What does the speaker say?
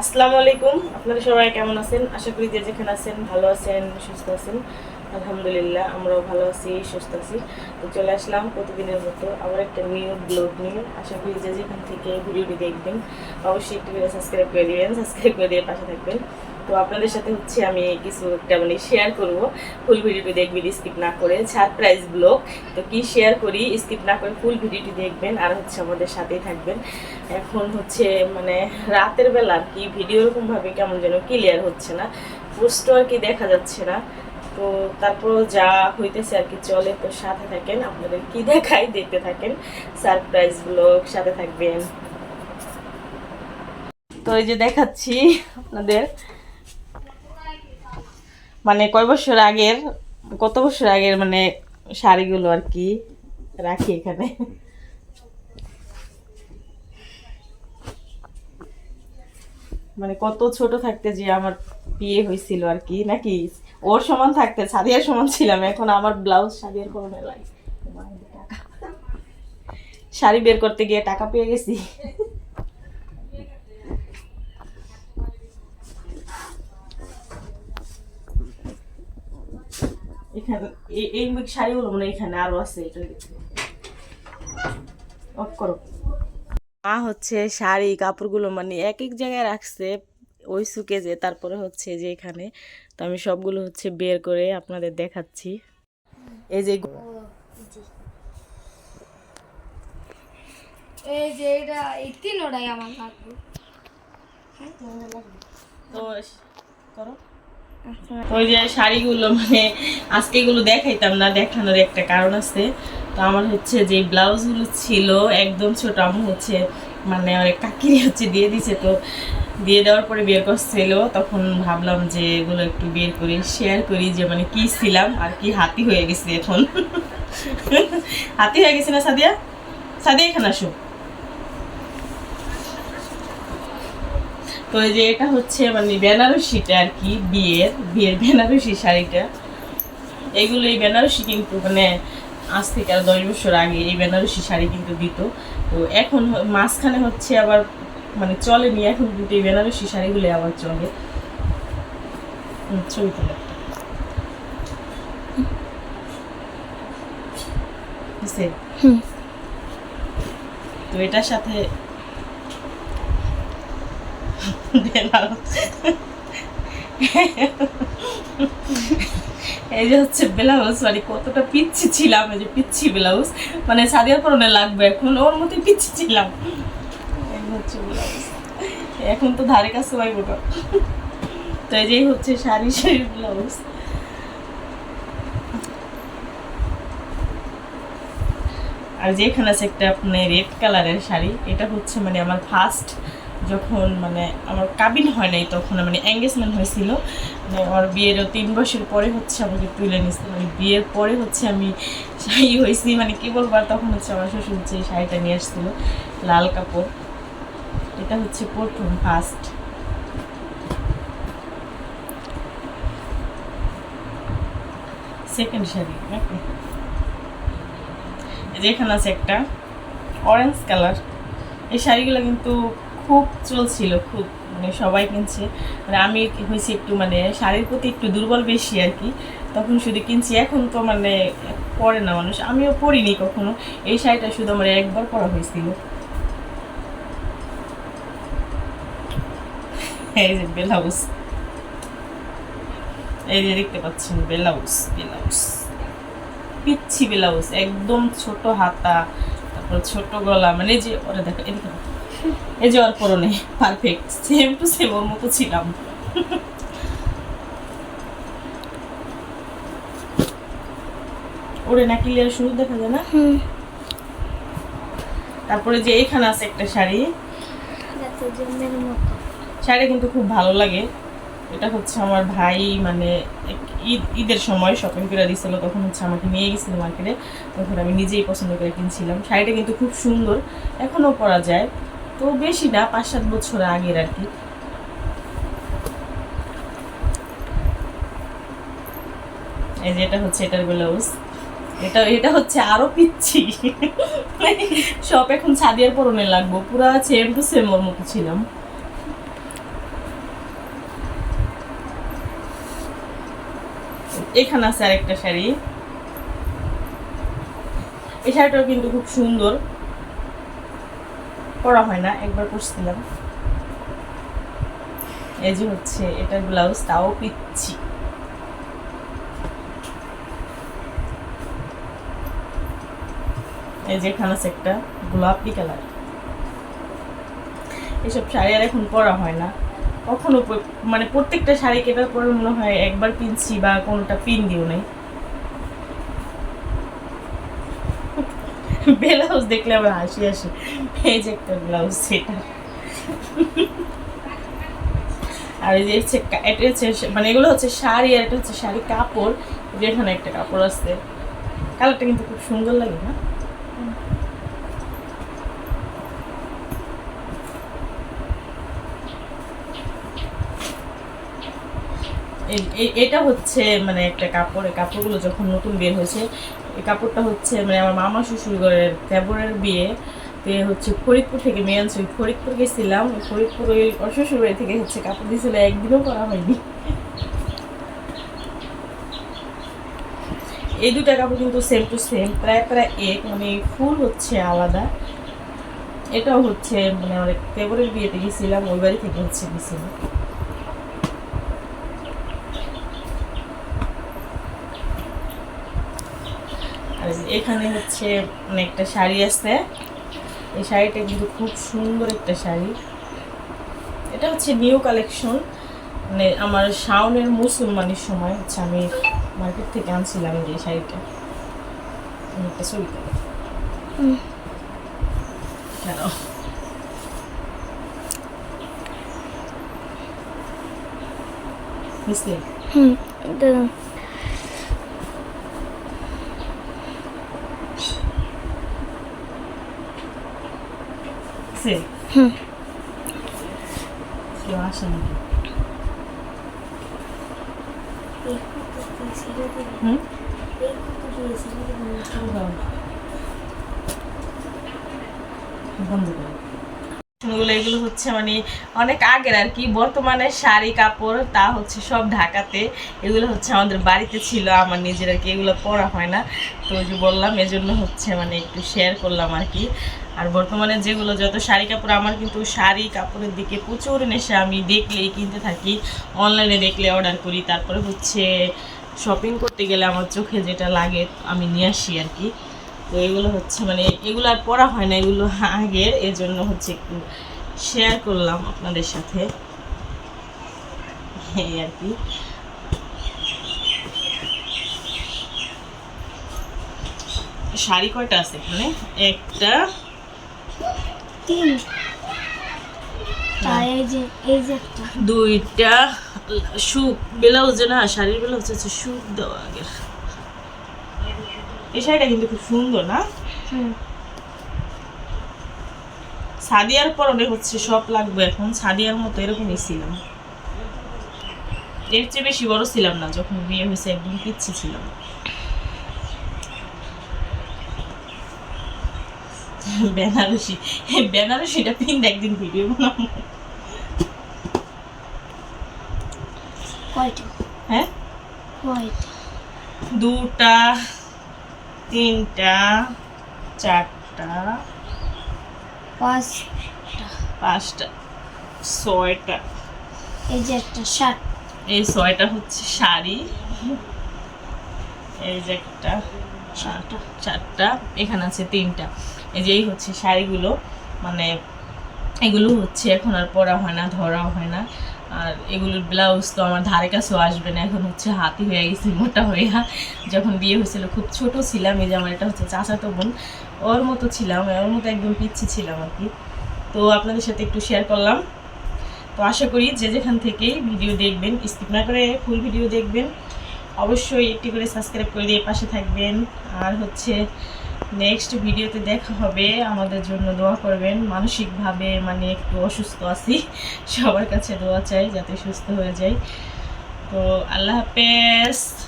আসসালামু আলাইকুম। আপনারা সবাই কেমন আছেন? আশা করি যে যেখানে আছেন ভালো আছেন, সুস্থ আছেন। আলহামদুলিল্লাহ, আমরাও ভালো আছি, সুস্থ আছি। তো চলে আসলাম প্রতিদিনের মতো আবার একটা নিউ ব্লগ নিয়ে। আশা করি যে যেখান থেকে ভিডিওটি দেখবেন, অবশ্যই একটু সাবস্ক্রাইব করে দিবেন সাবস্ক্রাইব করে দিয়ে পাশে থাকবেন। তো আপনাদের সাথে হচ্ছে আমি কিছু একটা মানে শেয়ার করব। ফুল ভিডিওটি দেখবেন স্কিপ না করে। সারপ্রাইজ ব্লগ তো কি শেয়ার করি? স্কিপ না করে ফুল ভিডিওটি দেখবেন আর হচ্ছে আমাদের সাথেই থাকবেন। এখন হচ্ছে মানে রাতের বেলা আর কি ভিডিও এরকমভাবে কেমন যেন ক্লিয়ার হচ্ছে না। পোস্ট আর কি দেখা যাচ্ছে না। তো তারপরও যা হইতেছে আর কি চলে, তো সাথে থাকেন। আপনাদের কি দেখাই দেখতে থাকেন। সারপ্রাইজ ব্লগ সাথে থাকবেন। তো এই যে দেখাচ্ছি আপনাদের। মানে কয় বছর আগের, কত বছর আগের মানে শাড়িগুলো আর কি রাখি এখানে? মানে কত ছোট থাকতে যে আমার বিয়ে হয়েছিল আর কি, নাকি ওর সমান থাকতে, সাদিয়ার সমান ছিলাম, এখন আমার ব্লাউজ সাদিয়ার পরনে লাগে। শাড়ি বের করতে গিয়ে টাকা পেয়ে গেছি। এখানে এই এই শাড়িগুলো মানে এখানে আরও আছে এটা অফ করো। মা হচ্ছে শাড়ি কাপড়গুলো মানে এক এক জায়গায় রাখছে ওই সুকেজে তারপরে হচ্ছে যে এখানে। তো আমি সবগুলো হচ্ছে বের করে আপনাদের দেখাচ্ছি। এই যে এই যে এটা এই তিনোটাই আমার লাগবে। তো করো। ওই যে শাড়িগুলো মানে আজকে এগুলো দেখাইতাম না, দেখানোর একটা কারণ আছে। তো আমার হচ্ছে যে ব্লাউজগুলো ছিল, একদম ছোট আমি হচ্ছে মানে অনেক কাকিরি হচ্ছে দিয়ে দিছে, তো দিয়ে দেওয়ার পরে বের করছিল। তখন ভাবলাম যে এগুলো একটু বের করি শেয়ার করি, যে মানে কি ছিলাম আর কি হাতি হয়ে গেছে এখন। হাতি হয়ে গেছে না সাদিয়া? সাদিয়া, এখানে আসো। তো এই যে এটা হচ্ছে মানে বেনারসিটা আর কি বিয়ের বিয়ের বেনারসি শাড়িটা। এগুলো এই বেনারসি কিন্তু মানে আজ থেকে আর দশ বছর আগে এই বেনারসি শাড়ি কিন্তু দিত। তো এখন মাঝখানে হচ্ছে আবার মানে চলেনি এখন কিন্তু এই বেনারসি শাড়িগুলো আবার চলে। ছবি তোলা তো এটার সাথে এই যে হচ্ছে ব্লাউজ মানে কতটা পিচ্ছি ছিলাম, এই যে পিচ্ছি ব্লাউজ। মানে পরনে লাগবে এখন, ওর পিচ্ছি ছিলাম। এখন তো ধারে কাছে তো এই যে হচ্ছে শাড়ি শাড়ি ব্লাউজ। আর যেখানে আছে একটা আপনার রেড কালারের শাড়ি, এটা হচ্ছে মানে আমার ফার্স্ট যখন মানে আমার কাবিন হয় নাই তখন মানে এঙ্গেজমেন্ট হয়েছিল। মানে আমার বিয়ের তিন বছর পরে হচ্ছে আমাকে তুলে নিচ্ছে মানে বিয়ের পরে হচ্ছে আমি শাড়ি হয়েছি। মানে কি বলব, আর তখন হচ্ছে আমার শ্বশুর যে শাড়িটা নিয়ে আসছিল, লাল কাপড়, এটা হচ্ছে প্রথম ফার্স্ট সেকেন্ড শাড়ি, নাকি? এই যে এখানে আছে একটা অরেঞ্জ কালার এই শাড়িগুলো কিন্তু খুব চলছিল, খুব মানে সবাই কিনছে। মানে আমি হয়েছি একটু মানে শাড়ির প্রতি একটু দুর্বল বেশি আর কি। তখন শুধু কিনছি, এখন তো মানে পরে না মানুষ। আমিও পরিনি কখনো। এই শাড়িটা শুধু আমার একবার পরা হয়েছিল। ব্লাউজ। এই যে দেখতে পাচ্ছেন, ব্লাউজ ব্লাউজ। পিচ্ছি ব্লাউজ, একদম ছোট হাতা, তারপর ছোট গলা মানে যে, ওরা দেখো, এদিকে। এই যে ওর পরনে পারফেক্ট সেম টু সেম ওর মতো ছিলাম। ওরে না ক্লিয়ার শুরু দেখা যায় না? তারপরে যে এখানে আছে একটা শাড়ি। শাড়ি কিন্তু খুব ভালো লাগে। এটা হচ্ছে আমার ভাই মানে ঈদ ঈদের সময় শপিং করে দিয়েছিল তখন হচ্ছে আমাকে নিয়ে গেছিল মার্কেটে তখন আমি নিজেই পছন্দ করে কিনছিলাম। শাড়িটা কিন্তু খুব সুন্দর। এখনও পরা যায়। তো বেশি না পাঁচ সাত বছর আগের আর কি। এই যে এটা হচ্ছে এটার ব্লাউজ। এটা এটা হচ্ছে আরও পিচ্ছি। সব এখন ছাদিয়ার পরনে লাগবো, পুরা সেম টু সেম ওর মতো ছিলাম। এখানে আছে আরেকটা শাড়ি। এই শাড়িটাও কিন্তু খুব সুন্দর। পরা হয় না, একবার পরছিলাম। এই যে হচ্ছে এটার ব্লাউজ, তাও পিচ্ছি। এই যে এখানে আছে একটা গোলাপি কালার। এসব শাড়ি আর এখন পরা হয় না। কখনো মানে প্রত্যেকটা শাড়ি কেটার পরে মনে হয় একবার পিনছি বা কোনোটা পিন দিও নাই। ব্লাউজ দেখলে আমার হাসি আসে। এই যে একটা ব্লাউজ সেটা আর এই যে হচ্ছে এটা হচ্ছে মানে এগুলো হচ্ছে শাড়ি আর এটা হচ্ছে শাড়ি কাপড়। যেখানে একটা কাপড় আছে। কালারটা কিন্তু খুব সুন্দর লাগে না? এটা হচ্ছে মানে একটা কাপড় কাপড়গুলো যখন নতুন বের হয়েছে এই কাপড়টা হচ্ছে মানে আমার মামা শ্বশুর ঘরের দেবরের বিয়ে, তো হচ্ছে ফরিদপুর থেকে মেয়ে ওই ফরিদপুর গেছিলাম। ফরিদপুর ওই ওর শ্বশুর বাড়ি থেকে হচ্ছে কাপড় দিয়েছিল, একদিনও করা হয়নি। এই দুটা কাপড় কিন্তু সেম টু সেম প্রায় প্রায় এক মানে ফুল হচ্ছে আলাদা। এটাও হচ্ছে মানে আমার দেবরের বিয়েতে গেছিলাম, ওই বাড়ি থেকে হচ্ছে গেছিলাম আর এই যে এখানে হচ্ছে মানে একটা শাড়ি আছে। এই শাড়িটা কিন্তু খুব সুন্দর একটা শাড়ি। এটা হচ্ছে নিউ কালেকশন। মানে আমার শাওনের মুসলমানের সময় হচ্ছে আমি মার্কেট থেকে আনছিলাম এই যে শাড়িটা। একটা ছবি কেন? বুঝলি হুম হুম। কেউ আসে নাকি? হুম? বন্ধ করো। এগুলো এগুলো হচ্ছে মানে অনেক আগের আর কি। বর্তমানে শাড়ি, কাপড়, তা হচ্ছে সব ঢাকাতে। এগুলো হচ্ছে আমাদের বাড়িতে ছিল, আমার নিজের আর কি, এগুলো পরা হয় না। তো যে বললাম, এজন্য হচ্ছে মানে একটু শেয়ার করলাম আর কি। আর বর্তমানে যেগুলো যত শাড়ি, কাপড়, আমার কিন্তু শাড়ি, কাপড়ের দিকে প্রচুর নেশা আমি দেখলেই কিনতে থাকি। অনলাইনে দেখলে অর্ডার করি, তারপরে হচ্ছে শপিং করতে গেলে আমার চোখে যেটা লাগে আমি নিয়ে আসি আর কি। তো এগুলো হচ্ছে মানে এগুলো আর পড়া হয় না এগুলো আগের এর জন্য হচ্ছে একটু শেয়ার করলাম আপনাদের সাথে। এই আর কি। শাড়ি কয়টা আছে এখানে? একটা দুইটা সুপ ব্লাউজে না শাড়ির ব্লাউজ হচ্ছে সুপ দেওয়া আগের। এই শাড়িটা কিন্তু খুব সুন্দর না? সাদিয়ার পরনে হচ্ছে সব লাগবে এখন সাদিয়ার মতো এরকমই ছিলাম। এর চেয়ে বেশি বড় ছিলাম না যখন বিয়ে হয়েছে একদম পিচ্ছি ছিলাম। বেনারসি বেনারসিটা পিন একদিন ভিডিও বানাবো। কয়টা? হ্যাঁ? কয়টা? দুটা। তিনটা চারটা পাঁচটা। পাঁচটা ছয়টা। এই যে একটা শার্ট। এই ছয়টা হচ্ছে শাড়ি। এই যে একটা চারটা। চারটা এখানে আছে তিনটা। এই যে এই হচ্ছে শাড়িগুলো। মানে এগুলো হচ্ছে এখন আর পরা হয় না ধরাও হয় না। আর এগুলোর ব্লাউজ তো আমার ধারে কাছেও আসবে না, এখন হচ্ছে হাতি হয়ে গেছে, মোটা হয়ে। যখন বিয়ে হয়েছিল, খুব ছোট ছিলাম, এই যে আমার এটা হচ্ছে চাচাতো বোন, ওর মতো ছিলাম, ওর মতো একদম পিচ্ছি ছিলাম আর কি। তো আপনাদের সাথে একটু শেয়ার করলাম। তো আশা করি যে যেখান থেকেই ভিডিও দেখবেন স্কিপ না করে ফুল ভিডিও দেখবেন। অবশ্যই একটি করে সাবস্ক্রাইব করে দিয়ে পাশে থাকবেন। আর হচ্ছে নেক্সট ভিডিওতে দেখা হবে। আমাদের জন্য দোয়া করবেন। মানসিকভাবে মানে একটু অসুস্থ আছি। সবার কাছে দোয়া চাই, যাতে সুস্থ হয়ে যাই। তো আল্লাহ হাফেজ।